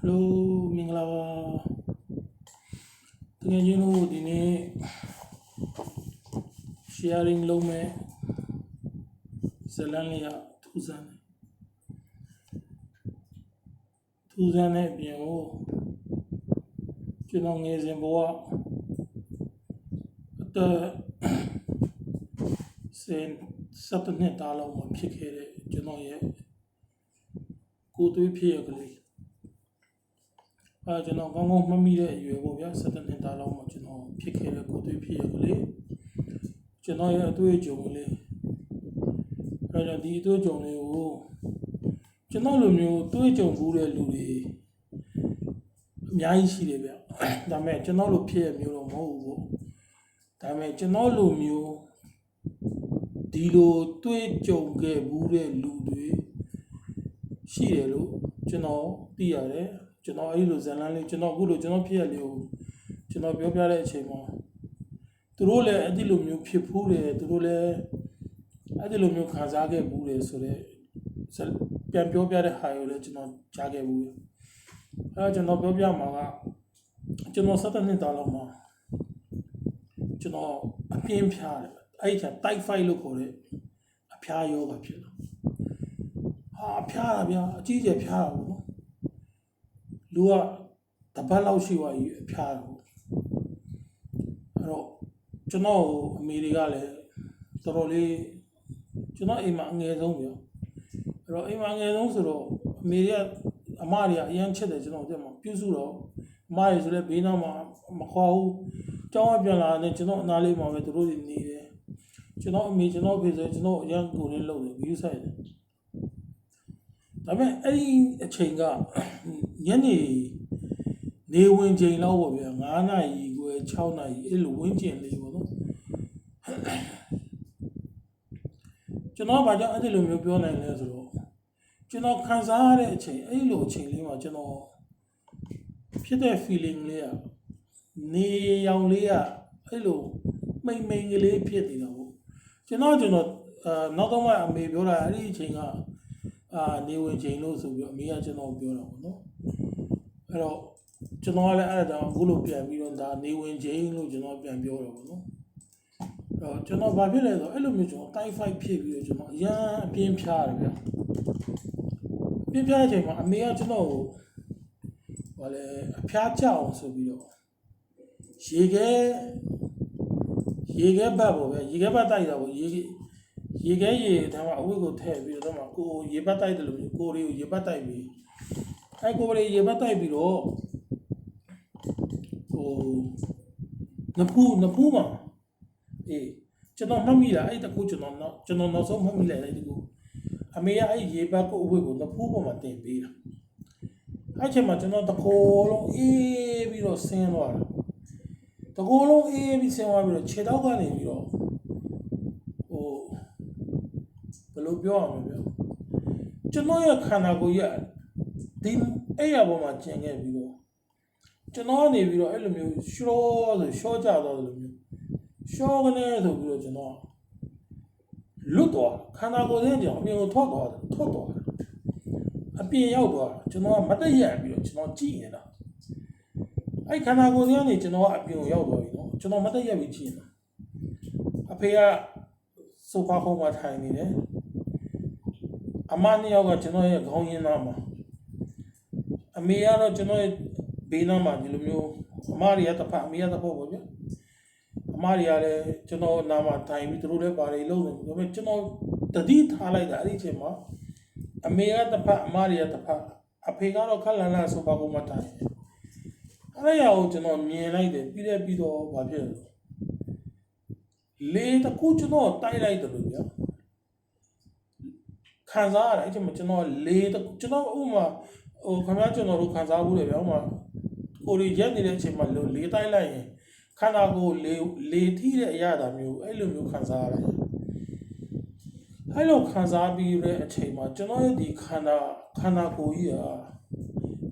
ဟယ်လိုမင်္ဂလာပါတကယ်ချင်းတို့ဒီနေ့ sharing လုပ်မယ်ဇလန်လေးကထူးဆန်းတယ်ထူးဆန်းတဲ့အပြင်ကိုကျွန်တော်ငယ်စဉ်ဘဝအသက်စင်စက်တစ်နှစ်တားလောက်မှာဖြစ်ခဲ့တဲ့ကျွန်တော်ရဲ့ကိုယ်သွေးဖြစ်ရကလေး အဲကျွန်တော်ကောင်းကောင်းမှတ်မိတဲ့အရွယ်ပေါ့ဗျာ17နှစ်သားလောက်မှကျွန်တော်ဖြစ်ခဲ့တဲ့ကိုယ်သွေးဖြစ်ရကလေးကျွန်တော်ရဲ့အတွေ့အကြုံကလေးအဲကြောင့်ဒီအတွေ့အကြုံလေးကိုကျွန်တော်လိုမျိုးတွေ့အကြုံဘူးတဲ့လူတွေအများကြီးရှိတယ်ဗျဒါပေမဲ့ကျွန်တော်လိုဖြစ်ရမျိုးတော့မဟုတ်ဘူးပေါ့ဒါပေမဲ့ကျွန်တော်လိုမျိုးဒီလိုတွေ့ကြုံခဲ့ဘူးတဲ့လူတွေရှိတယ်လို့ကျွန်တော်သိရတယ် ကျွန်တော်အဲ့လိုဇာတ်လမ်းလေးကျွန်တော်အခုလိုကျွန်တော်ဖြစ်ရလေးကိုကျွန်တော်ပြောပြတဲ့အချိန်မှာသူတို့လည်းအဲ့ဒီလိုမျိုးဖြစ်ဖူးတယ်သူတို့လည်းအဲ့ဒီလိုမျိုးခံစားခဲ့ဘူးတယ်ဆိုတော့ဇာတ်ပြန်ပြောပြတဲ့ဟာကိုလည်းကျွန်တော်ကြားခဲ့ဘူးတယ်အဲ့တော့ကျွန်တော်ပြောပြမှာကကျွန်တော်17နှစ်သားလောက်မှာကျွန်တော်အပြင်းဖြားတယ်အဲ့ဒီက type 5လို့ခေါ်တဲ့အဖျားယောဂဖြစ်လာဟာအဖျားတာဗျာအကြီးကျယ်ဖျားတာပေါ့နော် လူကတပတ်လောက်ရှိသွားပြီအဖျားတော့အဲ့တော့ကျွန်တော်အမေတွေကလည်းတော်တော်လေးကျွန်တော်အိမ်မှာအငယ်ဆုံးပြောအဲ့တော့အိမ်မှာအငယ်ဆုံးဆိုတော့အမေတွေကအမတွေကအရန်ချစ်တယ်ကျွန်တော်တက်မှာပြုစုတော့အမတွေဆိုလည်းဘေးနားမှာမခေါ်ဘူးကျောင်းကပြန်လာတယ်ကျွန်တော်အနားလေးမှာပဲသူတို့တွေနေတယ်ကျွန်တော်အမေကျွန်တော်ဖေဆိုကျွန်တော်အရန်ကိုလေးလုပ်တယ်ဂယူးဆိုင်တယ်ဒါပေမဲ့အဲ့ဒီအချိန်က ညနေနေဝင်ချိန်လောက်ပေါ့ဗျာ9နာရီခွဲ6နာရီအဲ့လိုဝင်းကျင်လေးပေါ့နော်ကျွန်တော်ဘာကြောင့်အဲ့ဒီလိုမျိုးပြောနိုင်လဲဆိုတော့ကျွန်တော်ခံစားရတဲ့အချိန်အဲ့လိုအချိန်လေးမှာကျွန်တော်ဖြစ်တဲ့ feeling လေးကနေရောင်လေးကအဲ့လိုမိန်မိန်ကလေးဖြစ်နေတာပေါ့ကျွန်တော်ကျွန်တော်အာနောက်တော့မှအမေပြောတာအဲ့ဒီအချိန်ကအာနေဝင်ချိန်လို့ဆိုပြီးအမေကကျွန်တော်ပြောတာပေါ့နော် အဲ့တော့ကျွန်တော်ကလည်းအဲ့ဒါကြောင့်အခုလိုပြန်ပြီးတော့ဒါနေဝင်ချင်းလို့ကျွန်တော်ပြန်ပြောတော့ဗောနော်အဲ့တော့ကျွန်တော်ဘာဖြစ်လဲဆိုတော့အဲ့လိုမျိုးကျွန်တော် type 5ဖြစ်ပြီးတော့ကျွန်တော်အရန်အပြင်းဖြားတယ်ဗျာအပြင်းဖြားတဲ့အချိန်မှာအမေကကျွန်တော်ကိုဘာလဲအဖျားကြအောင်ဆိုပြီးတော့ရေခဲရေခဲဘတ်ပေါ့ဗျာရေခဲဘတ်တိုက်တာပေါ့ရေခဲရေခဲရေတမ်းမှာအဝတ်ကိုထည့်ပြီးတော့မှကိုယ်ရေဘတ်တိုက်တယ်လို့မျိုးကိုယ်လေးကိုရေဘတ်တိုက်ပြီး အဲ့ကိုယ်လေးရေဘတ်တိုက်ပြီးတော့ဟိုနဖူးနဖူးမှာအေးကျွန်တော်မှတ်မိတာအဲ့တကူကျွန်တော်နောက်ကျွန်တော်နောက်ဆုံးမှတ်မိလိုက်အဲ့ဒီကူအမေကအဲ့ရေဘတ်ကိုအဝတ်ကိုနဖူးပေါ်မှာတင်ပေးတာအဲ့ချိန်မှာကျွန်တော်တကိုယ်လုံးအေးပြီးတော့ဆင်းသွားတာတကိုယ်လုံးအေးပြီးဆင်းသွားပြီးတော့ခြေထောက်ကနေပြီးတော့ဟိုဘယ်လိုပြောရမလဲပြောကျွန်တော်ရဲ့ခန္ဓာကိုယ်ရဲ့ ဒီအဲ့ရပေါ်မှာကျင်ခဲ့ပြီးတော့ကျွန်တော်ကနေပြီးတော့အဲ့လိုမျိုးရှောဆိုရှောကြတော့လိုမျိုးရှောကနေဆိုပြီးတော့ကျွန်တော်လွတ်သွားခန္ဓာကိုယ်ထဲကြောင့်အပြင်ကိုထွက်သွားတယ်ထွက်သွားတယ်အပြင်ရောက်သွားတာကျွန်တော်ကမတည့်ရပြီးတော့ကျွန်တော်ကြည့်နေတာအဲ့ခန္ဓာကိုယ်ထဲကနေကျွန်တော်ကအပြင်ကိုရောက်သွားပြီနော်ကျွန်တော်မတည့်ရပြီးကြည့်နေတာအဖေကဆိုဖာခုံးမှာထိုင်နေတယ်အမနှစ်ယောက်ကကျွန်တော်ရဲ့ခေါင်းရင်းသားမှာ အမေကတော့ကျွန်တော်ရဲ့ဘေးနားမှာဒီလိုမျိုးအမတွေကတစ်ဖက်အမေကတစ်ဖက်ပေါ့ဗျာအမတွေကလည်းကျွန်တော်နားမှာထိုင်ပြီးသူတို့လည်းပါတယ်လုံးနေဒါပေမဲ့ကျွန်တော်တတိထားလိုက်တာအဲ့ဒီအချိန်မှာအမေကတစ်ဖက်အမတွေကတစ်ဖက်အဖေကတော့ခက်လန်လန်ဆိုပါကုန်မှထိုင်တယ်အဲ့ဒါကိုကျွန်တော်မြင်လိုက်တယ်ပြီးတဲ့ပြီးတော့ဘာဖြစ်လဲလေတကူကျွန်တော်တိုက်လိုက်တယ်လို့ဗျာခံစားရတာအဲ့ဒီမှာကျွန်တော်လေတကူကျွန်တော်ဥပမာ ဟိုခင်ဗျားကျွန်တော်တို့ခံစားမှုတွေဗျာဟိုမှာကိုရီရက်နေတဲ့အချိန်မှာလေလေးတိုက်လိုက်ရင်ခန္ဓာကိုယ်လေလေထိတဲ့အရာတာမျိုးအဲ့လိုမျိုးခံစားရတယ်အဲ့လိုခံစားပြီးတဲ့အချိန်မှာကျွန်တော်ရဲ့ဒီခန္ဓာခန္ဓာကိုယ်ကြီးဟာ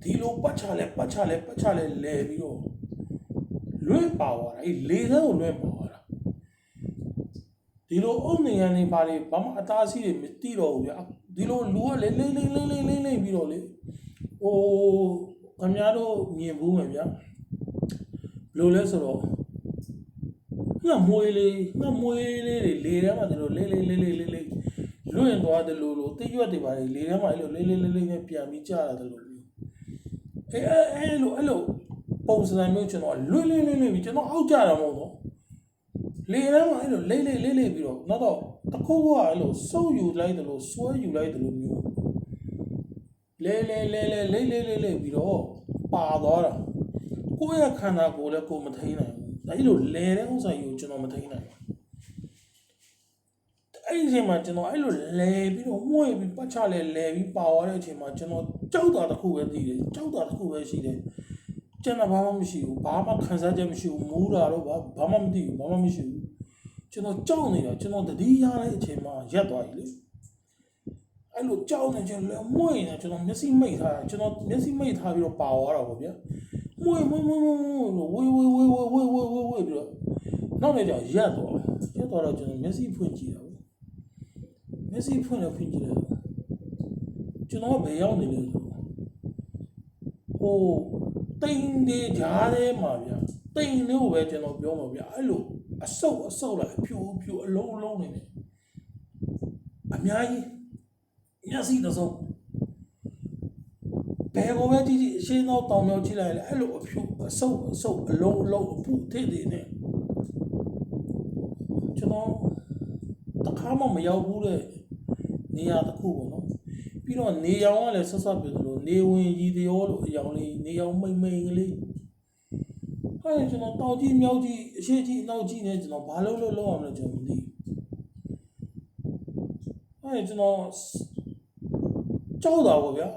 ဒီလိုပတ်ချလဲပတ်ချလဲပတ်ချလဲလဲပြီးတော့လွင့်ပါသွားတာအဲ့လေထဲကိုလွင့်ပါသွားတာဒီလိုအုပ်နေရနေပါလေဘာမှအသားစီးတွေမတိတော့ဘူးဗျာဒီလိုလူကလေလိမ့်လိမ့်လိမ့်လိမ့်လိမ့်လိမ့်ပြီးတော့လေဟို ခင်ဗျားတို့မြင်ဘူးမယ်ဗျာဘယ်လိုလဲဆိုတော့ငါမွေးလေးငါမွေးလေးတွေလေထဲမှာဒီလိုလေးလေးလေးလေးလေးလေးလွင့်သွားတယ်လို့လို့တိရွက်တွေပါလေလေထဲမှာအဲ့လိုလေးလေးလေးလေးနဲ့ပြန်ပြီးကြာရတယ်လို့မျိုးအဲအဲအဲ့လိုအဲ့လိုပုံစံမျိုးကျွန်တော်လွင့်လွင့်လွင့်လွင့်ပြီးကျွန်တော်အောက်ကြတာမဟုတ်တော့လေထဲမှာအဲ့လိုလေးလေးလေးလေးပြီးတော့နောက်တော့တစ်ခုခုကအဲ့လိုစုပ်ယူလိုက်တယ်လို့ဆွဲယူလိုက်တယ်လို့မျိုး လဲလဲလဲလဲလိမ့်လိမ့်လိမ့်လိမ့်ပြီးတော့ပါသွားတာကိုယ့်ရဲ့ခန္ဓာကိုယ်လည်းကိုယ်မထိနိုင်ဘူးအဲ့လိုလဲတဲ့ဥစ္စာကြီးကိုကျွန်တော်မထိနိုင်ဘူးအဲ့ဒီအချိန်မှာကျွန်တော်အဲ့လိုလဲပြီးတော့မှုန့်ပြီးပတ်ချလဲလဲပြီးပါသွားတဲ့အချိန်မှာကျွန်တော်ကြောက်တာတစ်ခုပဲသိတယ်ကြောက်တာတစ်ခုပဲရှိတယ်ကျွန်တော်ဘာမှမရှိဘူးဘာမှခံစားချက်မရှိဘူးမူးတာတော့ဘာဘာမှမသိဘူးဘာမှမရှိဘူးကျွန်တော်ကြောက်နေတာကျွန်တော်တတိယရတဲ့အချိန်မှာရက်သွားပြီလေ အဲ့လိုကြောက်နေကျွန်တော်မွေ့နေကျွန်တော်မျက်စိမိတ်ထားတာကျွန်တော်မျက်စိမိတ်ထားပြီးတော့ပါသွားတာပေါ့ဗျာမွေ့မွေ့မွေ့မွေ့မွေ့လို့ဝေးဝေးဝေးဝေးဝေးဝေးဝေးဝေးပြီးတော့နောက်နေကျရက်သွားရက်သွားတော့ကျွန်တော်မျက်စိဖွင့်ကြည့်တာပေါ့မျက်စိဖွင့်တော့ဖွင့်ကြည့်တယ်ကျွန်တော်ကဘယ်ရောက်နေလဲဆိုဟိုတိမ်တွေကြားထဲမှာဗျာတိမ်လို့ပဲကျွန်တော်ပြောမှာဗျာအဲ့လိုအဆုပ်အဆုပ်လာအဖြူအဖြူအလုံးအလုံးနေတယ်အများကြီး မျက်စိတစ်စုံဘယ်ကိုပဲကြည့်ကြည့်အရှင်းသောတောင်မြောက်ကြည့်လိုက်လေအဲ့လိုအဖြူအဆုပ်အဆုပ်အလုံးအလုံးအဖုထစ်တွေနဲ့ကျွန်တော်တခါမှမရောက်ဘူးတဲ့နေရာတစ်ခုပေါ့နော်ပြီးတော့နေရောင်ကလည်းဆက်ဆက်ပြလို့နေဝင်ကြီးတရောလို့အရောင်လေးနေရောင်မိမ့်မိန်ကလေးအဲ့ကျွန်တော်တောင်ကြီးမြောက်ကြီးအရှေ့ကြီးအနောက်ကြီးနဲ့ကျွန်တော်ဘာလုပ်လို့လုပ်ရမလဲကျွန်တော်မသိဘူးအဲ့ကျွန်တော် ကြောက်တာပေါ့ဗျာ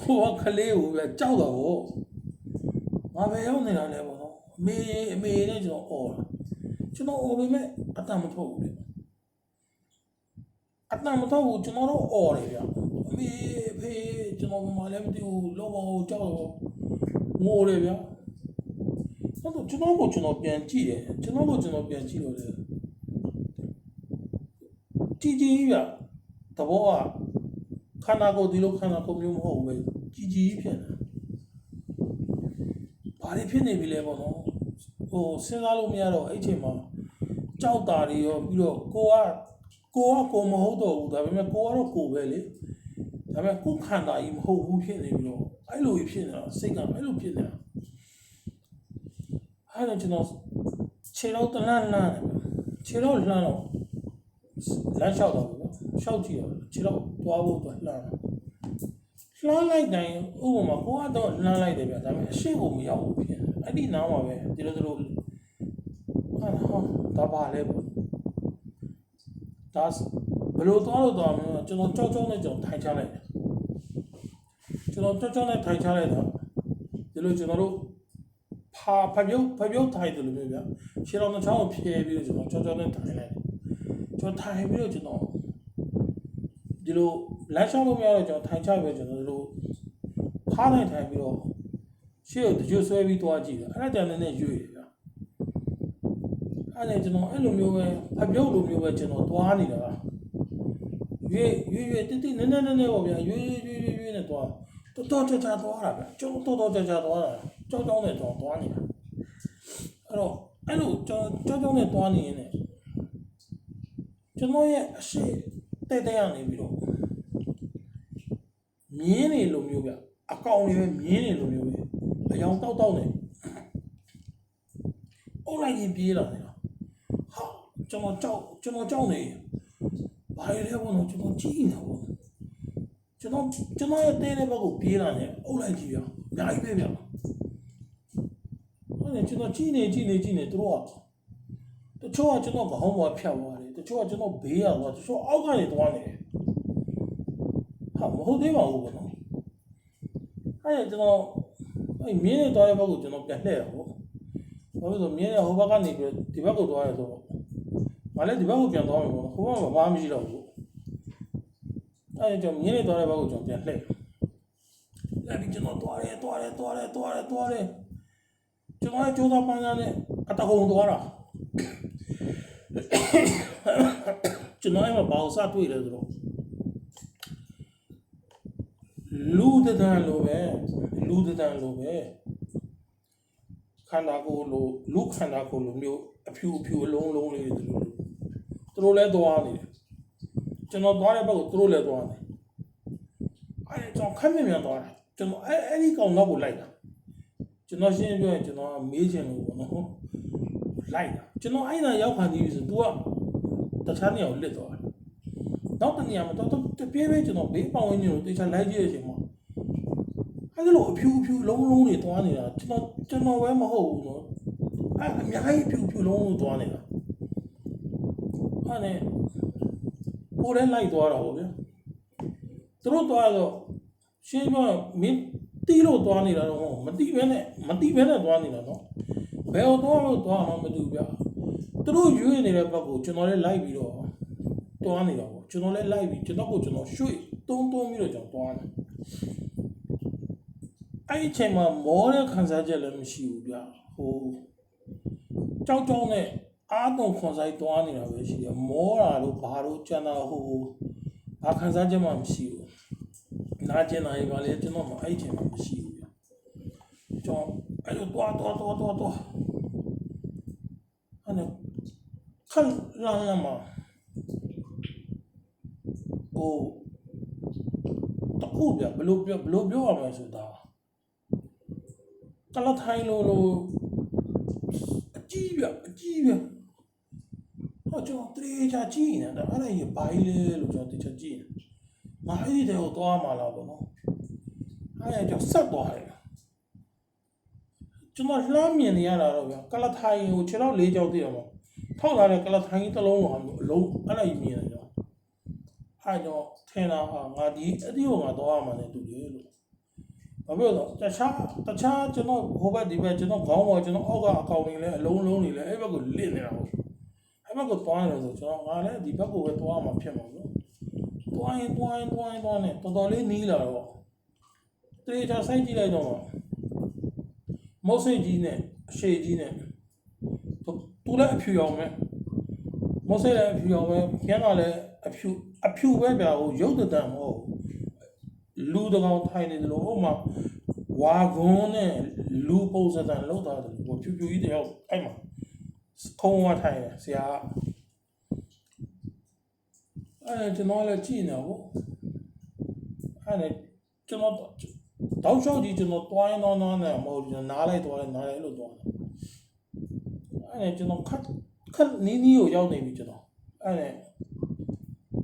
ဟိုကကလေးကိုဗျာကြောက်တာပေါ့ငါပဲရောက်နေတာလဲပေါ့နော်အမေအမေနဲ့ကျွန်တော်អော်တာကျွန်တော်អော်ပေမဲ့အတန်မထုတ်ဘူးလေအတန်မထုတ်ဘူးကျွန်တော်တော့អော်တယ်ဗျာအမေအဖေကျွန်တော်မှလည်းမသိဘူးလောဘကိုကြောက်တော့ငိုတယ်ဗျာအဲ့တော့ကျွန်တော်ကိုကျွန်တော်ပြန်ကြည့်တယ်ကျွန်တော်ကိုကျွန်တော်ပြန်ကြည့်တော့လေကြည်ကြည်ဗျာသဘောက ခန္ဓာကိုယ်ဒီလိုခန္ဓာကိုယ်မျိုးမဟုတ်ဘူးပဲကြီးကြီးဖြစ်နေဘာတွေဖြစ်နေပြီလဲပေါ့နော်ဟိုစဉ်းစားလို့မရတော့အဲ့ချိန်မှာကြောက်တာတွေရောပြီးတော့ကိုကကိုကကိုမဟုတ်တော့ဘူးဒါပေမဲ့ကိုကတော့ကိုပဲလေဒါပေမဲ့ကိုခန္ဓာကြီးမဟုတ်ဘူးဖြစ်နေပြီးတော့အဲ့လိုကြီးဖြစ်နေတာစိတ်ကအဲ့လိုဖြစ်နေတာအဲ့တော့ကျွန်တော်ခြေတော့တလန်းလန်းခြေတော့လှမ်းတော့လမ်းလျှောက်တော့ဘူးလျှောက်ကြည့်တော့ခြေတော့သွားဖို့တော့လှမ်းတော့လှမ်းလိုက်တိုင်းဥပမာကိုကတော့လှမ်းလိုက်တယ်ဗျာဒါပေမဲ့အရှိကိုမရောက်ဘူးဖြစ်အဲ့ဒီနားမှာပဲဒီလိုဒီလိုဟာဟာဒါပါလေပေါ့ဒါဘယ်လိုသွားလို့သွားမလဲကျွန်တော်ကြောက်ကြောက်နဲ့ကျွန်တော်ထိုင်ချလိုက်တယ်ကျွန်တော်ကြောက်ကြောက်နဲ့ထိုင်ချလိုက်တာဒီလိုကျွန်တော်တို့ဖာဖပြုတ်ဖပြုတ်ထိုင်တယ်လို့မျိုးဗျာခြေတော်နှချောင်းကိုဖြဲပြီးတော့ကျွန်တော်ကြောက်ကြောက်နဲ့ထိုင်လိုက်တယ်ကျွန်တော်ထိုင်ပြီးတော့ကျွန်တော် ဒီလိုလမ်းလျှောက်လို့မရတော့ကျွန်တော်ထိုင်ချပြီးတော့ကျွန်တော်ဒီလိုဖားနိုင်ထိုင်ပြီးတော့ရှေ့ကိုတကြွဆွဲပြီးသွားကြည့်တယ်အဲ့ဒါတည်းနဲ့ရွေ့တယ်ဗျာအဲ့ဒါကျွန်တော်အဲ့လိုမျိုးပဲဖပြုတ်လိုမျိုးပဲကျွန်တော်သွားနေတာရွေ့ရွေ့ရွေ့တိတိနည်းနည်းနည်းနည်းပေါ့ဗျာရွေ့ရွေ့ရွေ့ရွေ့ရွေ့နဲ့သွားတော်တော်ကြာကြာသွားတာဗျာကျွန်တော်တော်တော်ကြာကြာသွားတာကြောက်ကြောက်နဲ့တော့သွားနေတာအဲ့တော့အဲ့လိုကြောက်ကြောက်ကြောက်နဲ့သွားနေရင်လည်းကျွန်တော်ရဲ့အရှိတဲ့တဲ့ရနေပြီးတော့ မြင်းနေလိုမျိုးဗျအကောင်တွေပဲမြင်းနေလိုမျိုးပဲအယောင်တောက်တောက်နေအုတ်လိုက်ရင်ပြေးလာနေတာဟာကျွန်တော်ကြောက်ကျွန်တော်ကြောက်နေဘာလဲဘောနော်ကျွန်တော်ကြည့်နေတာဘောကျွန်တော်ကျွန်တော်ရဲ့တဲတဲ့ဘက်ကိုပြေးလာနေအုတ်လိုက်ကြည့်ဗျအများကြီးပဲဗျဟုတ်တယ်ကျွန်တော်ကြည့်နေကြည့်နေကြည့်နေသူတို့ကတချို့ကကျွန်တော်ခေါင်းပေါ်ဖြတ်သွားတယ်တချို့ကကျွန်တော်ဘေးရသွားတချို့အောက်ကနေသွားနေတယ် ဟာမဟုတ်သေးပါဘူးဘောနော်အဲ့ဒါကျွန်တော်အဲ့မြင်းနေသွားတဲ့ဘက်ကိုကျွန်တော်ပြန်လှည့်တာပေါ့ဘာလို့လဲဆိုမြင်းနေဟိုဘက်ကနေပြီးဒီဘက်ကိုသွားရဆိုတော့ငါလည်းဒီဘက်ကိုပြန်သွားမယ်ပေါ့ဟိုဘက်မှာဘာမှမရှိတော့ဘူးအဲ့ဒါကျွန်တော်မြင်းနေသွားတဲ့ဘက်ကိုကျွန်တော်ပြန်လှည့်လက်ပြီးကျွန်တော်သွားတယ်သွားတယ်သွားတယ်သွားတယ်သွားတယ်ကျွန်တော်ရဲ့ကြိုးစားပန်းစားနဲ့အတကုံသွားတာကျွန်တော်အဲ့မှာဘာလို့စတွေ့လဲဆိုတော့ လူတဒန်လိုပဲလူတဒန်လိုပဲခန္ဓာကိုယ်လိုလူခန္ဓာကိုယ်လိုမျိုးအဖြူအဖြူအလုံးလုံးလေးတွေသူတို့လည်းသွားနေတယ်ကျွန်တော်သွားတဲ့ဘက်ကိုသူတို့လည်းသွားနေအဲကျွန်တော်ခက်မြင်မြန်သွားတာကျွန်တော်အဲအဲ့ဒီကောင်တော့ကိုလိုက်တာကျွန်တော်ရှင်းပြောရင်ကျွန်တော်မေးချင်လို့ပေါ့နော်လိုက်တာကျွန်တော်အဲ့ဒါရောက်ခံကြည့်ပြီဆို तू ကတခြားနေရာကိုလစ်သွားတယ် နောက်တစ်နေရာမှာတော့တပြေးပြေးကျွန်တော်ဘေးပေါင်းရင်းကိုတေချာလိုက်ကြည့်ရချိန်မှာအဲ့လိုအဖြူအဖြူလုံးလုံးတွေသွားနေတာကျွန်တော်ကျွန်တော်ပဲမဟုတ်ဘူးနော်အဲ့အများကြီးအဖြူအဖြူလုံးလုံးသွားနေတာအဲ့နဲ့ကိုယ်လည်းလိုက်သွားတာပေါ့ဗျာသူတို့သွားတော့ရှင်းပြောမင်းတီးလို့သွားနေတာတော့မဟုတ်မတီးဘဲနဲ့မတီးဘဲနဲ့သွားနေတာနော်ဘယ်တော့လို့သွားမှမသိဘူးဗျာသူတို့ရွေးနေတဲ့ဘက်ကိုကျွန်တော်လည်းလိုက်ပြီးတော့ တွားနေတာပေါ့ကျွန်တော်လည်းလိုက်ပြီးကျွန်တော်ကိုကျွန်တော်ရွှေ့တုံးတုံးပြီးတော့ကျွန်တော်တွားနေအဲ့ဒီအချိန်မှာမောတဲ့ခံစားချက်လည်းမရှိဘူးဗျာဟိုကြောက်ကြောက်နဲ့အားတုံခွန်ဆိုင်တွားနေတာပဲရှိတယ်မောတာလို့ဘာလို့ကျန်တာဟိုဘာခံစားချက်မှမရှိဘူးနာကျင်တာရေပါလေကျွန်တော်မှအဲ့ဒီအချိန်မှာမရှိဘူးဗျာကျွန်တော်အဲ့လိုတွားတွားတွားတွားတွားအဲ့ဒါခက်လာလာမှာ ဟိုတခုပြဘလို့ပြောဘလို့ပြောရမလဲဆိုတာကလထိုင်းလို့လို့အကြီးပြအကြီးပြဟောကျွန်တော်တရေချာကြည့်နေတာအဲ့ဒါကြီးဘိုင်းလေလို့ကျွန်တော်တခြားကြည့်နေငါအဲ့ဒီတဲ့ကိုသွားမှာလားပေါ့နော်အဲ့ဒါကြောင့်ဆက်သွားတယ်ကျွန်တော်လှမ်းမြင်နေရတာတော့ဗျာကလထိုင်းကိုခြေတော့လေးကြောက်တည်ရမှာထောက်လာတဲ့ကလထိုင်းတစ်လုံးလုံးအလုံးအဲ့ဒါကြီးမြင်တယ် ကျွန်တော်အဲ့တော့ထင်တာဟာငါဒီအတိကိုငါတော့ရမှာနဲ့တူတယ်လို့ဘာဖြစ်လို့လဲတခြားတခြားကျွန်တော်ဟိုဘက်ဒီဘက်ကျွန်တော်ခေါင်းပေါ်ကျွန်တော်အောက်ကအကောင်တွေလည်းအလုံးလုံးတွေလည်းအဲ့ဘက်ကိုလစ်နေတာဟုတ်အဲ့ဘက်ကိုတွားနေလို့ဆိုကျွန်တော်ငါလည်းဒီဘက်ကိုပဲတွားမှာဖြစ်မှာလို့တွားရင်တွားရင်တွားရင်တွားနေတော်တော်လေးနီးလာတော့တေချာစိုက်ကြည့်လိုက်တော့မုတ်စိတ်ကြီးနဲ့အရှိကြီးနဲ့သူလည်းအဖြူရောင်ပဲ မုတ်ဆိတ်လည်းအဖြူအောင်ပဲကျန်းတော့လည်းအဖြူအဖြူပဲဗျာဟိုရုပ်တံမဟုတ်ဘူးလူတကောင်ထိုင်နေတယ်လို့ဟိုမှာဝါကွန်းနဲ့လူပုံစံတန်လောက်တာတယ်ဟိုဖြူဖြူကြီးတယောက်အဲ့မှာခုံးဝထိုင်တယ်ဆရာကအဲ့ကျွန်တော်လည်းကြည့်နေပေါ့အဲ့ကျွန်တော်တောက်လျှောက်ကြီးကျွန်တော်တွိုင်းတော့တော့နဲ့မဟုတ်ဘူးနားလိုက်သွားတယ်နားလိုက်လို့သွားတယ်အဲ့ကျွန်တော်ခတ် ခက်နီးနီးကိုရောက်နေပြီကျွန်တော်အဲ့ဒါ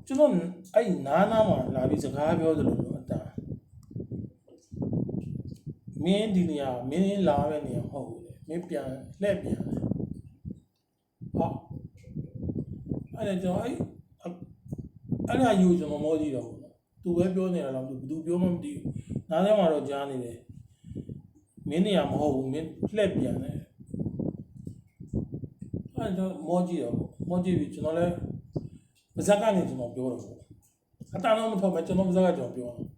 ကျွန်တော်အဲ့ဒီနားနားမှာလာပြီးစကားပြောသလိုမျိုးအတန်မင်းဒီနေရာမင်းလာတဲ့နေရာမဟုတ်ဘူးလေမင်းပြန်လှည့်ပြန်ဟောအဲ့ဒါကျွန်တော်အဲ့အဲ့ဒါယူကျွန်တော်မောကြည့်တော့ဘူးနော်သူပဲပြောနေတာလားသူဘယ်သူပြောမှမသိဘူးနားထဲမှာတော့ကြားနေတယ်မင်းနေရာမဟုတ်ဘူးမင်းလှည့်ပြန်တယ် အဲ့တော့မောကြည့်တော့မောကြည့်ပြီကျွန်တော်လည်းပါဇက်ကနေကျွန်တော်ပြောတော့ပေါ့အတန်တော့မထောက်မဲ့ကျွန်တော်ပါဇက်ကကျွန်တော်ပြောတော့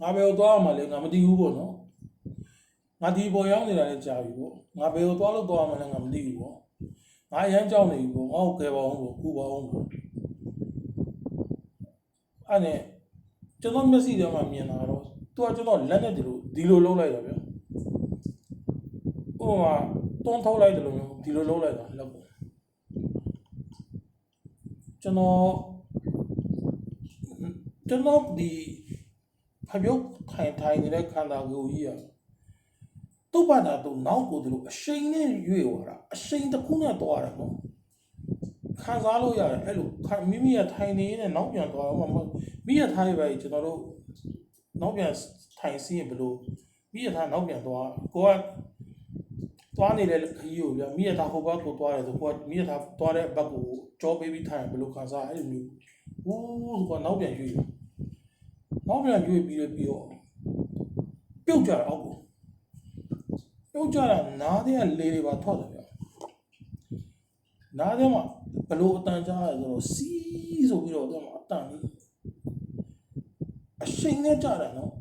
ငါဘယ်ကိုသွားမှလဲငါမသိဘူးပေါ့နော်ငါဒီပေါ်ရောက်နေတာလည်းကြာပြီပေါ့ငါဘယ်ကိုသွားလို့သွားမှလဲငါမသိဘူးပေါ့ငါအရမ်းကြောက်နေပြီပေါ့ငါ့ကိုကယ်ပါအောင်ပေါ့ကူပါအောင်ပေါ့အဲ့နဲ့ကျွန်တော်မျက်စိထဲမှာမြင်လာတော့သူကကျွန်တော်လက်နဲ့ဒီလိုဒီလိုလုံးလိုက်တာဗျာဟိုမှာတွန်းထုတ်လိုက်တယ်လို့မျိုးဒီလိုလုံးလိုက်တာလက်ကို ကျွန်တော်ကျွန်တော်ဒီဖပြုတ်ထိုင်ထိုင်နေတဲ့ခန္ဓာကိုယ်ကြီးอ่ะတုတ်ပါတာတော့နောက်ကိုသူတို့အရှိန်နဲ့ရွေ့သွားတာအရှိန်တစ်ခုနဲ့သွားတာနော်ခံစားလို့ရတယ်အဲ့လိုခမိမိရထိုင်နေရင်နောက်ပြန်သွားတော့မှမိရထားရပါကျွန်တော်တို့နောက်ပြန်ထိုင်စီးရင်ဘလို့မိရထားနောက်ပြန်သွားကိုက သွားနေတဲ့ခကြီးကိုပြမိရထားဟိုဘက်ကိုသွားတယ်ဆိုကိုကမိရထားသွားတဲ့ဘက်ကိုကြောပေးပြီးထိုင်ဘယ်လိုခံစားအဲ့လိုမျိုးဝူးဆိုကနောက်ပြန်ရွေ့နောက်ပြန်ရွေ့ပြီးတော့ပြီးတော့ပြုတ်ကြတာအောက်ကိုပြုတ်ကြတာနားတဲ့လေတွေပါထွက်တယ်ဗျနားထဲမှာဘလို့အတန်ကြားရဆိုတော့စီးဆိုပြီးတော့တော့အတန်လေးအရှိန်နဲ့ကြတာနော်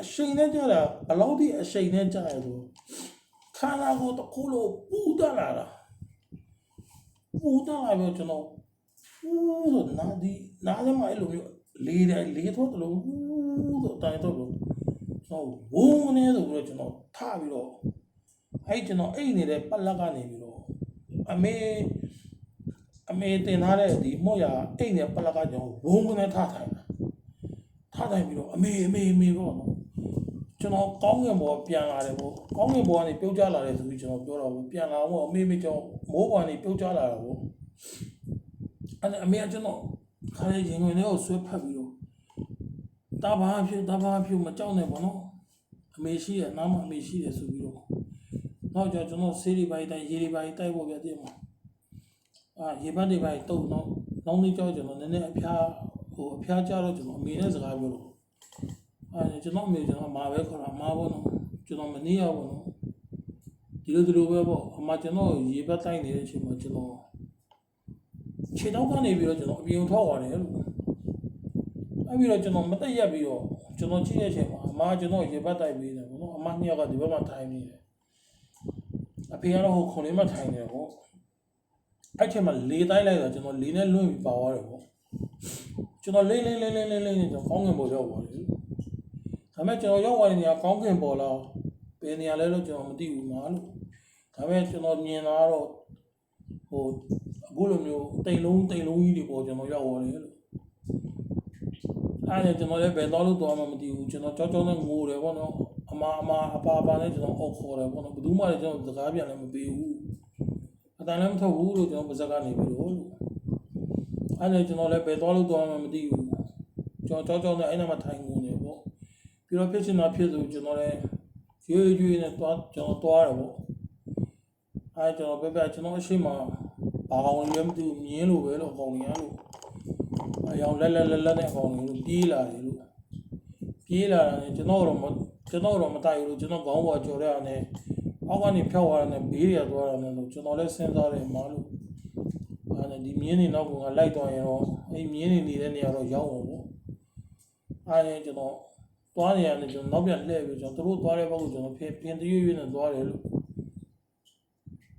အရှိန်နဲ့ကြတာဘလို့ဒီအရှိန်နဲ့ကြရဆို ခန္ဓာကိုယ်တစ်ခုလုံးပူတတ်လာတာပူတတ်လာပြီးကျွန်တော်ပူဆိုနာဒီနားထဲမှာအဲ့လိုမျိုးလေးတယ်လေးတော့တလို့ဟူးဆိုတိုင်တော့လို့ကျွန်တော်ဝုန်းနေဆိုပြီးတော့ကျွန်တော်ထပြီးတော့အဲ့ကျွန်တော်အိတ်နေတဲ့ပလက်ကနေပြီးတော့အမေအမေတင်ထားတဲ့ဒီမော့ရအိတ်နေတဲ့ပလက်ကကျွန်တော်ဝုန်းကနေထထိုင်တာထထိုင်ပြီးတော့အမေအမေအမေပေါ့နော် ကျွန်တော်ကောင်းကင်ဘောပြန်လာတယ်ပေါ့ကောင်းကင်ဘောကနေပြုတ်ကျလာတယ်ဆိုပြီးကျွန်တော်ပြောတော့ပြန်လာတော့အမေမေကျွန်တော်မိုးဘောကနေပြုတ်ကျလာတာပေါ့အဲ့ဒါအမေကကျွန်တော်ခါလေးရင်ဝင်လေးကိုဆွဲဖက်ပြီးတော့တာဘာဖြစ်တာဘာဖြစ်မကြောက်နဲ့ပေါ့နော်အမေရှိရနားမအမေရှိတယ်ဆိုပြီးတော့နောက်ကြကျွန်တော်ဆေးတွေပိုင်းတိုင်းရေတွေပိုင်းတိုက်ဖို့ပြတဲ့မှာအာရေပတ်တွေပိုင်းတုံတော့နောက်နေ့ကြောက်ကျွန်တော်နည်းနည်းအဖျားဟိုအဖျားကြတော့ကျွန်တော်အမေနဲ့စကားပြောတော့ အဲကျွန်တော်အမေကျွန်တော်မာပဲခေါ်တာမာပေါ့နော်ကျွန်တော်မနေရဘူးနော်ဒီလိုဒီလိုပဲပေါ့အမကျွန်တော်ရေပတ်တိုက်နေတဲ့အချိန်မှာကျွန်တော်ခြေတော့ကနေပြီးတော့ကျွန်တော်အပြင်ထွက်သွားတယ်လို့အဲ့ပြီးတော့ကျွန်တော်မတက်ရက်ပြီးတော့ကျွန်တော်ကြည့်တဲ့အချိန်မှာအမကျွန်တော်ရေပတ်တိုက်ပြီးတယ်ပေါ့နော်အမနှစ်ယောက်ကဒီဘက်မှာထိုင်နေတယ်အဖေကတော့ဟိုခုံလေးမှာထိုင်နေတယ်ပေါ့အဲ့ချိန်မှာလေတိုင်းလိုက်တော့ကျွန်တော်လေနဲ့လွင့်ပြီးပါသွားတယ်ပေါ့ကျွန်တော်လေးလေးလေးလေးလေးလေးနဲ့ကျွန်တော်ကောင်းကင်ပေါ်ရောက်သွားတယ် ဒါပေမဲ့ကျွန်တော်ရောက်သွားတဲ့နေရာကောင်းကင်ပေါ်လားဘယ်နေရာလဲလို့ကျွန်တော်မသိဘူးမှာလို့ဒါပေမဲ့ကျွန်တော်မြင်လာတော့ဟိုအခုလိုမျိုးတိမ်လုံးတိမ်လုံးကြီးတွေပေါ်ကျွန်တော်ရောက်သွားတယ်လို့အဲ့ဒါကျွန်တော်လည်းဘယ်တော့လို့သွားမှမသိဘူးကျွန်တော်ကြောက်ကြောက်နဲ့ငိုတယ်ပေါ့နော်အမအမအပါအပါနဲ့ကျွန်တော်အောက်ခေါ်တယ်ပေါ့နော်ဘယ်သူမှလည်းကျွန်တော်စကားပြန်လည်းမပေးဘူးအတန်လည်းမထုတ်ဘူးလို့ကျွန်တော်ပါဇက်ကနေပြီးတော့လို့အဲ့ဒါကျွန်တော်လည်းဘယ်တော့လို့သွားမှမသိဘူးကျွန်တော်ကြောက်ကြောက်နဲ့အဲ့နာမှာထိုင်ငိုနေ ပေါ့ပြီးတော့ဖြစ်ချင်တာဖြစ်ဆိုကျွန်တော်လည်းရွေးရွေးနဲ့သွားကျွန်တော်သွားတယ်ပေါ့အဲ့ကျွန်တော်ပဲပဲကျွန်တော်အရှိမဘာကောင်လည်းမသိဘူးမြင်းလို့ပဲလို့အကောင်ကြီးရလို့အယောင်လက်လက်လက်လက်နဲ့အကောင်ကြီးလို့ပြေးလာတယ်လို့ပြေးလာတယ်ကျွန်တော်တော့မကျွန်တော်တော့မတိုက်ဘူးလို့ကျွန်တော်ခေါင်းပေါ်ကြော်ရတဲ့အောက်ကနေဖြောက်သွားတယ်ဘေးရသွားတယ်လို့ကျွန်တော်လည်းစဉ်းစားတယ်မလို့အဲ့ဒါဒီမြင်းနေနောက်ကလိုက်သွားရင်တော့အဲ့မြင်းနေနေတဲ့နေရာတော့ရောက်အောင်ပေါ့အဲ့ဒါကျွန်တော် သွားနေရတယ်ကျွန်တော်နောက်ပြန်လှည့်ပြီးကျွန်တော်တို့သွားတဲ့ဘက်ကိုကျွန်တော်ဖင်ဖင်တရွရွနဲ့သွားတယ်လို့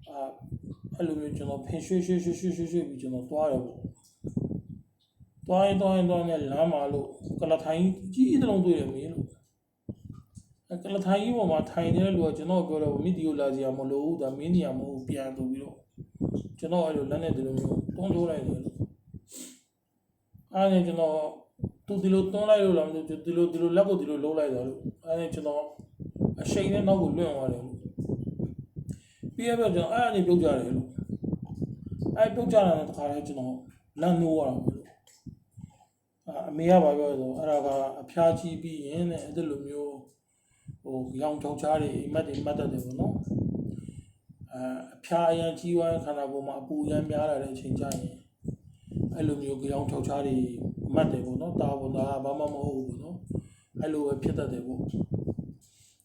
အာအဲ့လိုမျိုးကျွန်တော်ဖင်ရွှေ့ရွှေ့ရွှေ့ရွှေ့ရွှေ့ရွှေ့ပြီးကျွန်တော်သွားတယ်ပေါ့သွားရင်သွားရင်သွားရင်လမ်းမှာလို့ကလထိုင်းကြီးတလုံးတွေ့တယ်မင်းလို့အဲ့ကလထိုင်းကြီးပေါ်မှာထိုင်နေတဲ့လူကကျွန်တော်ပြောတော့မိတီကိုလာစီရမလို့ဒါမင်းနေရမဟုတ်ပြန်ဆိုပြီးတော့ကျွန်တော်အဲ့လိုလက်နဲ့ဒီလိုမျိုးတွန်းထိုးလိုက်တယ်လို့အဲ့ဒါကျွန်တော် သူဒီလိုတွန်းလိုက်လို့လားမသိဘူးဒီလိုဒီလိုလက်ကိုဒီလိုလုံးလိုက်တာလို့အဲ့ဒါကျွန်တော်အရှိန်နဲ့နောက်ကိုလွင့်သွားတယ်လို့ပြီးရတော့ကျွန်တော်အဲ့အနေပြုတ်ကြတယ်လို့အဲ့ပြုတ်ကြတာနဲ့တခါလဲကျွန်တော်လမ်းနိုးရတာလို့အမေကဘာပြောလဲဆိုအဲ့ဒါကအဖျားကြီးပြီးရင်တဲ့အဲ့လိုမျိုးဟိုရောင်ချောက်ချားတွေအိမ်မက်တွေမှတ်တတ်တယ်ပေါ့နော်အဲအဖျားအရန်ကြီးသွားခန္ဓာကိုယ်မှာအပူရမ်းများလာတဲ့အချိန်ကျရင်အဲ့လိုမျိုးကြောင်ချောက်ချားတွေမှတ်တယ်ပေါ့နော် တာဝန်တာဘာမှမဟုတ်ဘူးပေါ့နော်အဲ့လိုပဲဖြစ်တတ်တယ်ပေါ့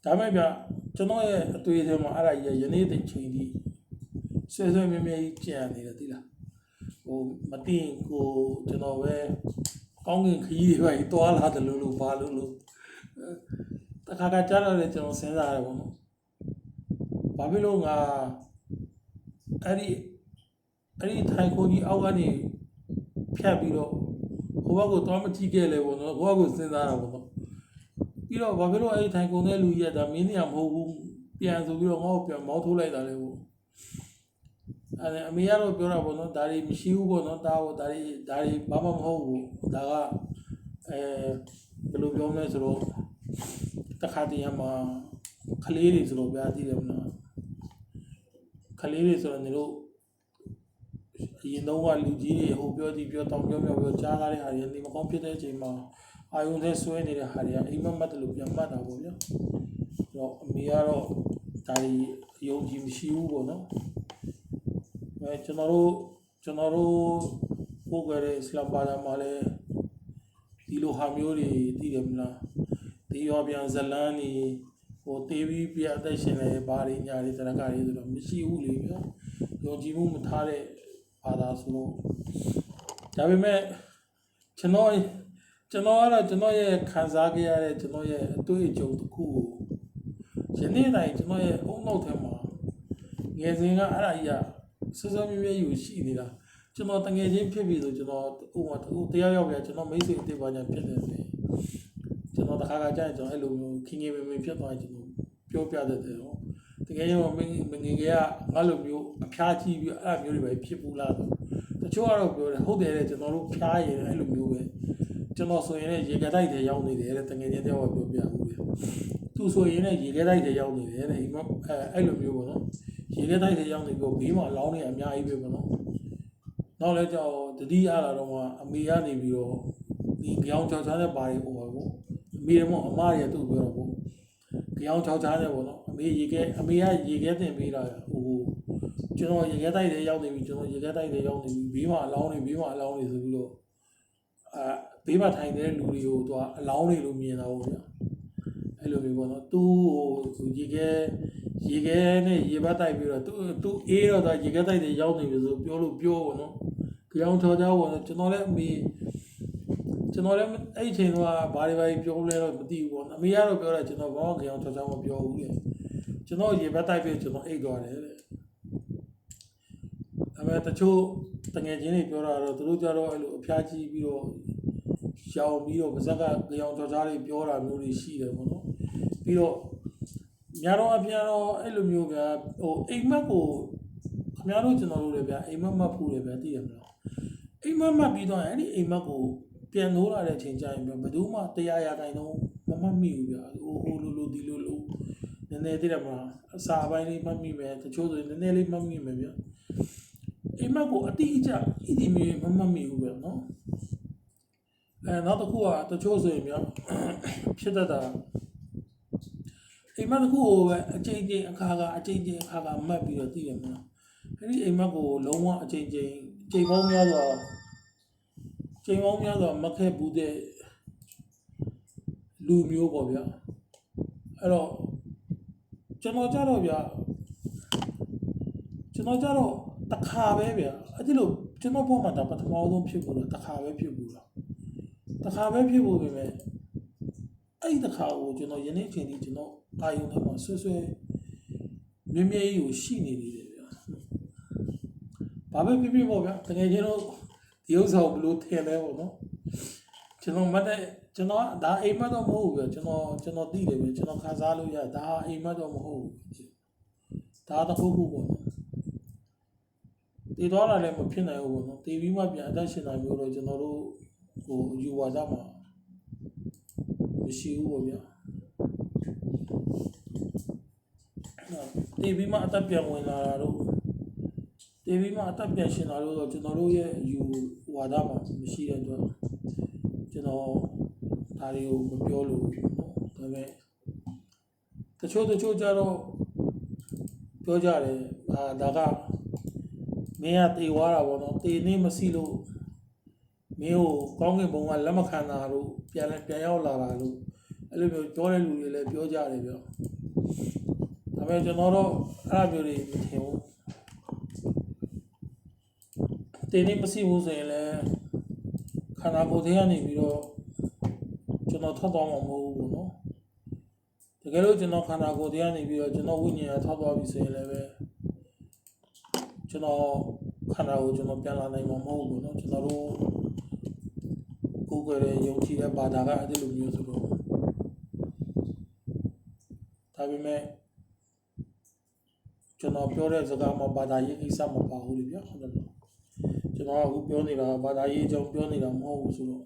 ဒါမဲ့ဗျကျွန်တော်ရဲ့အတွေ့အကြုံမှာအဲ့ဒါကြီးယနေ့တိတ်ချိန်ဒီဆွဲဆွဲမြဲမြဲကြီးကြံနေတယ်သိလားဟိုမတင်ကိုကျွန်တော်ပဲကောင်းကင်ခရီးတွေပဲတွားလာတယ်လို့လို့ဘာလို့လို့တခါခါကြားတော့လေကျွန်တော်စဉ်းစားရတယ်ပေါ့နော်ဘာဖြစ်လို့ငါအဲ့ဒီအဲ့ဒီထိုင်ကိုကြီးအောက်ကနေဖြတ်ပြီးတော့ ဟိုဘက်ကိုတော့မကြည့်ခဲ့လေပေါ့နော်ဟိုဘက်ကိုစဉ်းစားတာပေါ့နော်ပြီးတော့ဘာဖြစ်လို့အဲ့ဒီထိုင်ကုန်တဲ့လူကြီးကဒါမင်းနေရမဟုတ်ဘူးပြန်ဆိုပြီးတော့ငါ့ကိုပြန်မောင်းထိုးလိုက်တာလေပေါ့အဲ့ဒါအမေကတော့ပြောတာပေါ့နော်ဒါတွေမရှိဘူးပေါ့နော်ဒါဟိုဒါတွေဒါတွေဘာမှမဟုတ်ဘူးဒါကအဲဘယ်လိုပြောမလဲဆိုတော့တခါတည်းမှာကလေးတွေဆိုတော့ဗျာသိတယ်မလားကလေးတွေဆိုတော့နေလို့ အရင်တော့ကလူကြီးတွေဟိုပြောဒီပြောတောင်ပြောပြောပြောကြားလာတဲ့ဟာတွေနေမကောင်းဖြစ်တဲ့အချိန်မှာအာယုန်ထဲဆွဲနေတဲ့ဟာတွေကအိမ်မက်မက်တယ်လို့ပြန်မှတ်တာပေါ့ဗျာအဲ့တော့အမေကတော့ဒါတွေယုံကြည်မရှိဘူးပေါ့နော်အဲကျွန်တော်တို့ကျွန်တော်တို့ပို့ကြတဲ့အစ္စလာမ်ဘာသာမှာလည်းဒီလိုဟာမျိုးတွေသိတယ်မလားဒီရောပြန်ဇလန်းနေဟိုတေးပြီးပြအသက်ရှင်နေဘာတွေညာတွေတရကတွေဆိုတော့မရှိဘူးလေဗျာယုံကြည်မှုမထားတဲ့ ဘာသာဆိုတော့ဒါပေမဲ့ကျွန်တော်ကျွန်တော်ကတော့ကျွန်တော်ရဲ့ခံစားခဲ့ရတဲ့ကျွန်တော်ရဲ့အတွေ့အကြုံတစ်ခုကိုယနေ့တိုင်းကျွန်တော်ရဲ့အုံနောက်ထဲမှာငယ်စဉ်ကအဲ့ဒါကြီးကစစမြဲမြဲယူရှိနေတာကျွန်တော်တငယ်ချင်းဖြစ်ပြီဆိုကျွန်တော်ဥပမာဟိုတရားရောက်ပြကျွန်တော်မိတ်ဆွေအစ်ပါညာဖြစ်တယ်ဆိုရင်ကျွန်တော်တခါခါကျရင်ကျွန်တော်အဲ့လိုမျိုးခင်ခင်မင်မင်ဖြစ်သွားရင်ကျွန်တော်ပြောပြတတ်တယ်ဟော တကယ်ရောမင်းမငယ်ကငါလိုမျိုးအဖျားကြီးပြီးအဲ့လိုမျိုးတွေပဲဖြစ်ဘူးလားဆိုတချို့ကတော့ပြောတယ်ဟုတ်တယ်လေကျွန်တော်တို့ဖျားရင်အဲ့လိုမျိုးပဲကျွန်တော်ဆိုရင်လည်းရေကတိုက်တွေရောက်နေတယ်တဲ့တငယ်ချင်းတယောက်ကပြောပြဘူးလေသူဆိုရင်လည်းရေကတိုက်တွေရောက်နေတယ်တဲ့အိမ်မအဲ့အဲ့လိုမျိုးပေါ့နော်ရေကတိုက်တွေရောက်နေပြီးဘေးမှာအလောင်းတွေအများကြီးပဲပေါ့နော်နောက်လဲကြောက်တတိယလာတော့မှအမေကနေပြီးတော့ဒီကြောင်ချောက်ချားတဲ့ဘာတွေဟိုပါပေါ့အမေတော့အမရသူ့ပြောတော့ပေါ့ကြောင်ချောက်ချားတဲ့ပေါ့နော်အ မေရေခဲအမေကရေခဲတင်ပေးတာဟိုကျွန်တော်ရေခဲတိုက်တွေရောက်နေပြီကျွန်တော်ရေခဲတိုက်တွေရောက်နေပြီဘေးမှာအလောင်းတွေဘေးမှာအလောင်းတွေဆိုပြီးတော့အာဘေးမှာထိုင်နေတဲ့လူတွေကိုသူကအလောင်းတွေလို့မြင်တာပေါ့ဗျာအဲ့လိုမျိုးပေါ့နော်သူ့ဟိုရေခဲရေခဲနဲ့ရေဘတ်တိုက်ပြီးတော့သူသူအေးတော့သူရေခဲတိုက်တွေရောက်နေပြီဆိုပြောလို့ပြောပေါ့နော်ကြောင်ချော်ကြပေါ့နော်ကျွန်တော်လည်းအမေကျွန်တော်လည်းအဲ့ဒီအချိန်တော့ဘာတွေဘာတွေပြောလဲတော့မသိဘူးပေါ့နော်အမေကတော့ပြောတယ်ကျွန်တော်ဘာမှကြောင်ချော်ချော်မပြောဘူးလေ ကျွန်တော်ရေဘက်တိုက်ပြီးကျွန်တော်အိတ်သွားတယ်တဲ့ဒါပေမဲ့တချို့တငယ်ချင်းတွေပြောတာတော့သူတို့ကြတော့အဲ့လိုအဖျားကြီးပြီးတော့ရှောင်ပြီးတော့ပါဇက်ကကြောင်ချော်ချော်တွေပြောတာမျိုးတွေရှိတယ်ပေါ့နော်ပြီးတော့ညာတော့အပြန်တော့အဲ့လိုမျိုးကဟိုအိမ်မက်ကိုခင်ဗျားတို့ကျွန်တော်တို့လည်းဗျာအိမ်မက်မတ်ဖို့လည်းဗျာသိရမလားအိမ်မက်မတ်ပြီးတော့အဲ့ဒီအိမ်မက်ကိုပြန်လို့လာတဲ့အချိန်ကျရင်ဘယ်သူမှတရားရတိုင်းတော့မမှတ်မိဘူးဗျာဟိုဟိုလိုလိုဒီလိုလိုန ည်းနည်းသိတယ်မလားအစာပိုင်းလေးမှတ်မိမယ်တချို့ဆိုရင်နည်းနည်းလေးမှတ်မိမယ်ဗျာအိမ်မက်ကိုအတိအကျဣတိမြေမမှတ်မိဘူးဗျာနော်အဲနောက်တစ်ခုကတချို့ဆိုရင်ဗျာဖြစ်တတ်တာအိမ်မက်တစ်ခုကိုပဲအချိန်ချင်းအခါကအချိန်ချင်းအခါကမှတ်ပြီးတော့သိတယ်မလားအဲ့ဒီအိမ်မက်ကိုလုံးဝအချိန်ချင်းချိန်ပေါင်းများစွာချိန်ပေါင်းများစွာမခဲ့ဘူးတဲ့လူမျိုးပေါ့ဗျာအဲ့တော့ ကျွန်တော်ကြတော့ဗျာကျွန်တော်ကြတော့တခါပဲဗျာအဲ့ဒီလိုကျွန်တော်ဘောမှာဒါပထမဆုံးဖြစ်ဘူးလားတခါပဲဖြစ်ဘူးလားတခါပဲဖြစ်ဘူးပဲမဲ့အဲ့ဒီတခါကိုကျွန်တော်ယနေ့ချိန်ထိကျွန်တော်အာယုံထဲမှာဆွဆွဲမြဲမြဲကြီးကိုရှိနေနေတယ်ဗျာဘာပဲဖြစ်ဖြစ်ပေါ့ဗျာတကယ်ချင်းတော့ဒီဥစ္စာကိုဘယ်လိုထင်လဲပေါ့နော်ကျွန်တော်မတ်တဲ့ ကျွန်တော်ကဒါအိမ်မက်တော့မဟုတ်ဘူးပြကျွန်တော်ကျွန်တော်သိတယ်ပဲကျွန်တော်ခံစားလို့ရဒါအိမ်မက်တော့မဟုတ်ဘူးဒါတစ်ခုခုပေါ့နော်တည်သွားတာလည်းမဖြစ်နိုင်ဘူးပေါ့နော်တည်ပြီးမှပြန်အသက်ရှင်နိုင်မျိုးတော့ကျွန်တော်တို့ဟိုယူဝါဒမှာမရှိဘူးပေါ့ဗျာတည်ပြီးမှအသက်ပြန်ဝင်လာတာတော့တေးပြီးမှအသက်ပြန်ရှင်လာလို့တော့ကျွန်တော်တို့ရဲ့ယူဝါဒမှာမရှိတဲ့အတွက်ကျွန်တော် ဒါတွေကိုမပြောလို့ဒါပေမဲ့တချို့တချို့ကြတော့ပြောကြတယ်အာဒါကမင်းကတေွားတာပေါ့နော်တေနေမစီလို့မင်းကိုကောင်းကင်ဘုံကလက်မခံတာလို့ပြန်လဲပြန်ရောက်လာတာလို့အဲ့လိုမျိုးပြောတဲ့လူတွေလည်းပြောကြတယ်ပြောဒါပေမဲ့ကျွန်တော်တော့အဲ့လိုမျိုးတွေမထင်ဘူးတေနေမစီဘူးဆိုရင်လည်းခန္ဓာကိုယ်ထဲကနေပြီးတော့ ကျွန်တော်ထွက်သွားမှာမဟုတ်ဘူးပေါ့နော်တကယ်လို့ကျွန်တော်ခန္ဓာကိုယ်ထဲကနေပြီးတော့ကျွန်တော်ဝိညာဉ်ကထွက်သွားပြီဆိုရင်လည်းပဲကျွန်တော်ခန္ဓာကိုယ်ကျွန်တော်ပြန်လာနိုင်မှာမဟုတ်ဘူးပေါ့နော်ကျွန်တော်တို့ကိုယ်ကိုယ်ရဲ့ယုံကြည်တဲ့ဘာသာကအဲ့ဒီလိုမျိုးဆိုတော့ဒါပေမဲ့ကျွန်တော်ပြောတဲ့စကားမှာဘာသာရေးကိစ္စမပါဘူးလေဗျာဟုတ်တယ်မလားကျွန်တော်ကအခုပြောနေတာဘာသာရေးအကြောင်းပြောနေတာမဟုတ်ဘူးဆိုတော့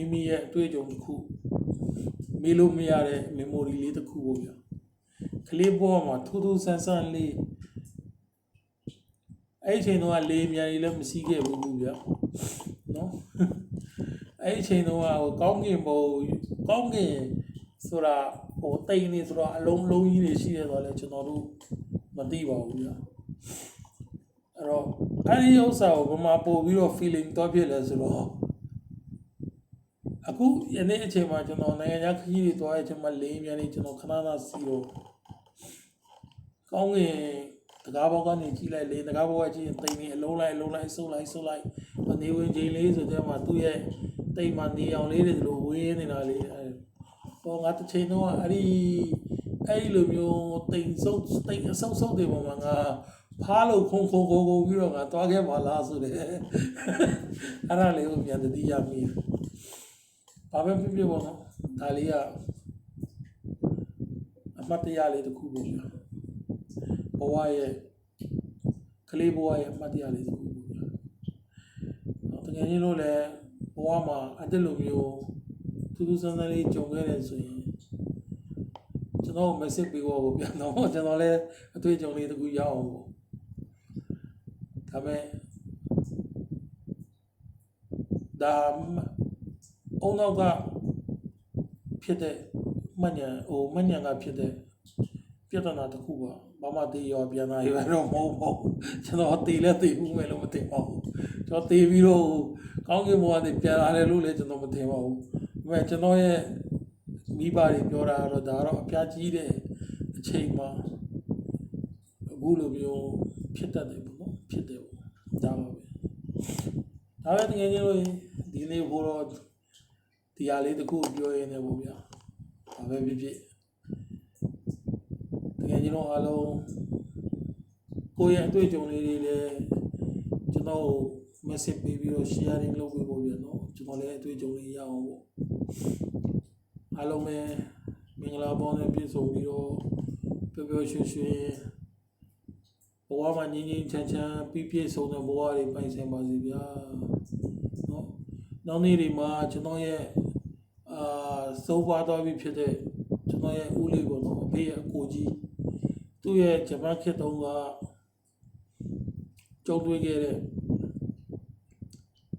မိမိရဲ့အတွေ့အကြုံတစ်ခုမေးလို့မရတဲ့ memory လေးတစ်ခုပေါ့ဗျာကလေးဘဝမှာထူးထူးဆန်းဆန်းလေးအဲ့ဒီအချိန်တော့လေးမြန်ကြီးလည်းမရှိခဲ့ဘူးဘူးဗျာနော်အဲ့ဒီအချိန်တော့ဟိုကောင်းကင်ဘုံကောင်းကင်ဆိုတာဟိုတိတ်နေဆိုတော့အလုံးလုံးကြီးတွေရှိတယ်ဆိုတော့လေကျွန်တော်တို့မသိပါဘူးဗျာအဲ့တော့အဲ့ဒီဥစ္စာကိုဘယ်မှာပို့ပြီးတော့ feeling တော့ဖြစ်လဲဆိုတော့ အခုယနေ့အချိန်မှာကျွန်တော်နိုင်ငံခြားခရီးတွေသွားတဲ့အချိန်မှာလေးမြန်နေကျွန်တော်ခဏခဏစီတော့ကောင်းကင်တကားဘောက်ကနေကြည့်လိုက်လေတကားဘောက်ကကြည့်ရင်တိမ်နေအလုံးလိုက်အလုံးလိုက်ဆုပ်လိုက်ဆုပ်လိုက်နေဝင်ချိန်လေးဆိုတဲ့မှာသူ့ရဲ့တိမ်မှာနေအောင်လေးတွေဒီလိုဝေးနေတာလေးအဲတော့ငါတစ်ချိန်တော့အဲ့ဒီအဲ့ဒီလိုမျိုးတိမ်ဆုပ်တိမ်အဆုပ်ဆုပ်တွေပေါ်မှာငါဖားလို့ခုံခုံခုံခုံပြီးတော့ငါသွားခဲ့ပါလားဆိုတဲ့အဲ့ဒါလေးကိုပြန်တတိယမိ ဘာပဲဖြစ်ဖြစ်ပေါ့နော်ဒါလေးကအမှတ်တရလေးတစ်ခုပေါ့ဗျာဘဝရဲ့ကလေးဘဝရဲ့အမှတ်တရလေးတစ်ခုပေါ့ဗျာတကယ်ကြီးလို့လည်းဘဝမှာအဲ့ဒီလိုမျိုးထူးထူးဆန်းဆန်းလေးကြုံခဲ့တယ်ဆိုရင်ကျွန်တော် message ပေးဖို့ပေါ့ဗျာတော့ကျွန်တော်လည်းအတွေ့အကြုံလေးတစ်ခုရအောင်ပေါ့ဒါပေမဲ့ဒါ အုံနောက်ကဖြစ်တဲ့မှတ်ဉာဏ်ဟိုမှတ်ဉာဏ်ကဖြစ်တဲ့ပြဿနာတစ်ခုပါဘာမှတေးရောပြန်လာရတော့မဟုတ်ပါဘူးကျွန်တော်တေးလဲတေးဘူးမယ်လို့မသိပါဘူးကျွန်တော်တေးပြီးတော့ကောင်းကင်ဘဝကနေပြန်လာတယ်လို့လည်းကျွန်တော်မထင်ပါဘူးဒါပေမဲ့ကျွန်တော်ရဲ့မိဘတွေပြောတာကတော့ဒါကတော့အပြားကြီးတဲ့အချိန်မှာအခုလိုမျိုးဖြစ်တတ်တယ်ပေါ့နော်ဖြစ်တယ်ပေါ့ဒါပါပဲဒါပဲတကယ်ကြီးလို့ဒီနေ့ဘိုးတော့ ဒီဟာလေးတစ်ခုပြောရင်းနေပေါ့ဗျာဒါပဲဖြစ်ဖြစ်တကယ်ကြီးတော့အားလုံးကိုယ့်ရဲ့အတွေ့အကြုံလေးတွေလည်းကျွန်တော် message ပေးပြီးတော့ sharing လုပ်ပေးဖို့ပြန်တော့ကျွန်တော်လည်းအတွေ့အကြုံလေးရအောင်ပေါ့အားလုံးပဲမင်္ဂလာပေါင်းနဲ့ပြည့်စုံပြီးတော့ပျော်ပျော်ရွှင်ရွှင်ဘဝမှာငြိမ်းငြိမ်းချမ်းချမ်းပြည့်ပြည့်စုံတဲ့ဘဝတွေပိုင်ဆိုင်ပါစေဗျာနော်နောက်နေ့တွေမှာကျွန်တော်ရဲ့ အာစိုးပွားတော်ပြီဖြစ်တဲ့ကျွန်တော်ရဲ့ဦးလေးပေါ့နော်အဖေရဲ့အကိုကြီးသူ့ရဲ့ဂျပန်ခေတ်တုန်းကကြုံတွေ့ခဲ့တဲ့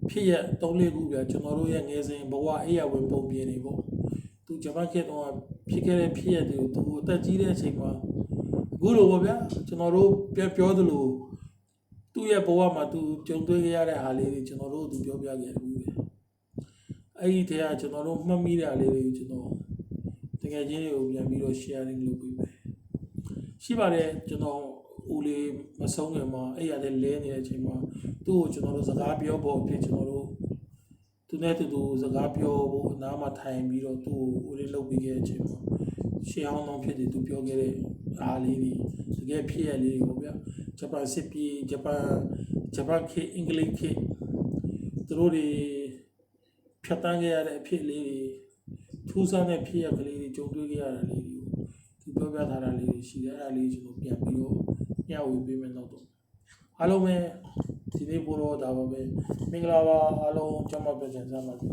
ဖြစ်ရ၃လေးခုပြကျွန်တော်တို့ရဲ့ငယ်စဉ်ဘဝအိယာဝင်ပုံပြင်နေပေါ့သူဂျပန်ခေတ်တော့ဖြစ်ခဲ့တဲ့ဖြစ်ရတွေကိုသူအသက်ကြီးတဲ့အချိန်မှာအခုလိုပေါ့ဗျာကျွန်တော်တို့ပြောပြောသလိုသူ့ရဲ့ဘဝမှာသူကြုံတွေ့ခဲ့ရတဲ့ဟာလေးတွေကျွန်တော်တို့သူပြောပြခဲ့ဘူးလေ အဲ့ဒီတည်းကကျွန်တော်တို့မှတ်မိတဲ့ဟာလေးတွေကျွန်တော်တကယ်ချင်းတွေကိုပြန်ပြီးတော့ sharing လုပ်ပေးမယ်ရှိပါတယ်ကျွန်တော်ဦးလေးမဆုံးခင်မှာအဲ့ရတဲ့လဲနေတဲ့အချိန်မှာသူ့ကိုကျွန်တော်တို့စကားပြောဖို့အဖြစ်ကျွန်တော်တို့သူနဲ့တူတူစကားပြောဖို့အနားမှာထိုင်ပြီးတော့သူ့ကိုဦးလေးလုပ်ပြီးခဲ့တဲ့အချိန်မှာရှေးဟောင်းတော့ဖြစ်တယ်သူပြောခဲ့တဲ့အားလေးတွေတကယ်ဖြစ်ရလေးတွေပေါ့ဗျာဂျပန်စစ်ပြည်ဂျပန်ဂျပန်ခေတ်အင်္ဂလိပ်ခေတ်သူတို့တွေ ဖြတ်တန်းခဲ့ရတဲ့အဖြစ်လေးတွေထူးဆန်းတဲ့ဖြစ်ရကလေးတွေကြုံတွေ့ခဲ့ရတာလေးတွေကိုသူပြောပြထားတာလေးတွေရှိတယ်အဲ့ဒါလေးကျွန်တော်ပြန်ပြီးတော့ညှဝေပေးမယ်တော့တော့အားလုံးပဲဒီနေ့ပို့တော့ဒါပါပဲမင်္ဂလာပါအားလုံးကျမ်းမာပြည့်စုံကြပါစေ